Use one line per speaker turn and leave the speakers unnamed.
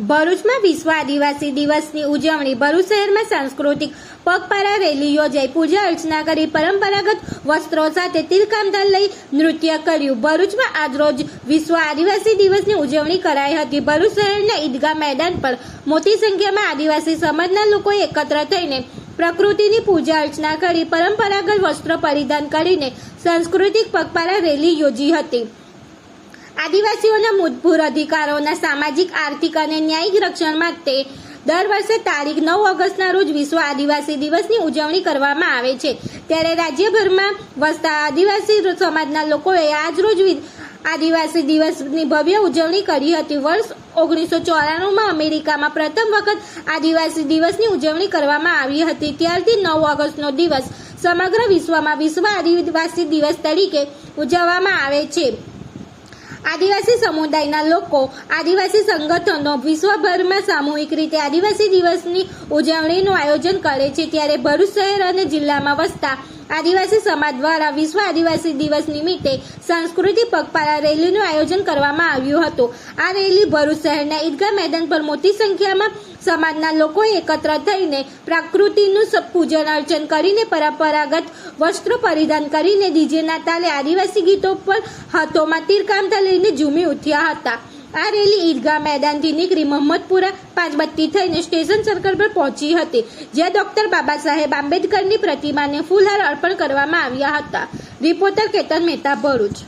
ભરૂચમાં વિશ્વ આદિવાસી દિવસની ઉજવણી. ભરૂચ શહેરમાં સાંસ્કૃતિક પગપાળા રેલી યોજાઈ. પૂજા અર્ચના કરી પરંપરાગત વસ્ત્રો સાથે તિલકામદાર લઈ નૃત્ય કર્યું. ભરૂચમાં આજરોજ વિશ્વ આદિવાસી દિવસની ઉજવણી કરાઈ હતી. ભરૂચ શહેરના ઈદગાહ મેદાન પર મોટી સંખ્યામાં આદિવાસી સમાજના લોકો એકત્ર થઈને પ્રકૃતિની પૂજા અર્ચના કરી પરંપરાગત વસ્ત્રો પરિધાન કરીને સાંસ્કૃતિક પગપાળા રેલી યોજી હતી. આદિવાસીઓના મૂળભૂત અધિકારોના સામાજિક, આર્થિક અને ન્યાયિક રક્ષણ માટે દર વર્ષે તારીખ નવ ઓગસ્ટના રોજ વિશ્વ આદિવાસી દિવસની ઉજવણી કરવામાં આવે છે. ત્યારે રાજ્યભરમાં વસતા આદિવાસી સમાજના લોકોએ આજરોજ વિ- આદિવાસી દિવસની ભવ્ય ઉજવણી કરી હતી. વર્ષ ઓગણીસો ચોરાણુંમાં અમેરિકામાં પ્રથમ વખત આદિવાસી દિવસની ઉજવણી કરવામાં આવી હતી. ત્યારથી નવ ઓગસ્ટનો દિવસ સમગ્ર વિશ્વમાં વિશ્વ આદિવાસી દિવસ તરીકે ઉજવવામાં આવે છે. આદિવાસી સમુદાયના લોકો, આદિવાસી સંગઠનો વિશ્વભરમાં સામૂહિક રીતે આદિવાસી દિવસની ઉજવણીનું આયોજન કરે છે. ત્યારે ભરૂચ શહેર અને જિલ્લામાં વસતા આદિવાસી સમાજ દ્વારા વિશ્વ આદિવાસી દિવસ નિમિત્તે સાંસ્કૃતિક પગપાળા રેલીનું આયોજન કરવામાં આવ્યું હતું. આ રેલી ભરૂચ શહેરના ઈદગાહ મેદાન પર મોટી સંખ્યામાં સમાજના લોકો એકત્ર થઈને પ્રકૃતિનું પૂજન અર્ચન કરીને પરંપરાગત વસ્ત્રો પરિધાન કરીને ડીજેના તાલે આદિવાસી ગીતો પર હાથોમાં તીરકામતા લઈને ઝૂમી ઉઠ્યા હતા. આ રેલી ઈદગાહ મેદાનથી નીકળી મોહમ્મદપુરા પાંચબત્તી થઈને સ્ટેશન સર્કલ પર પહોંચી હતી, જ્યાં ડોક્ટર બાબા સાહેબ આંબેડકરની પ્રતિમાને ફૂલહાર અર્પણ કરવામાં આવ્યા હતા. રિપોર્ટર કેતન મહેતા ભરૂચ.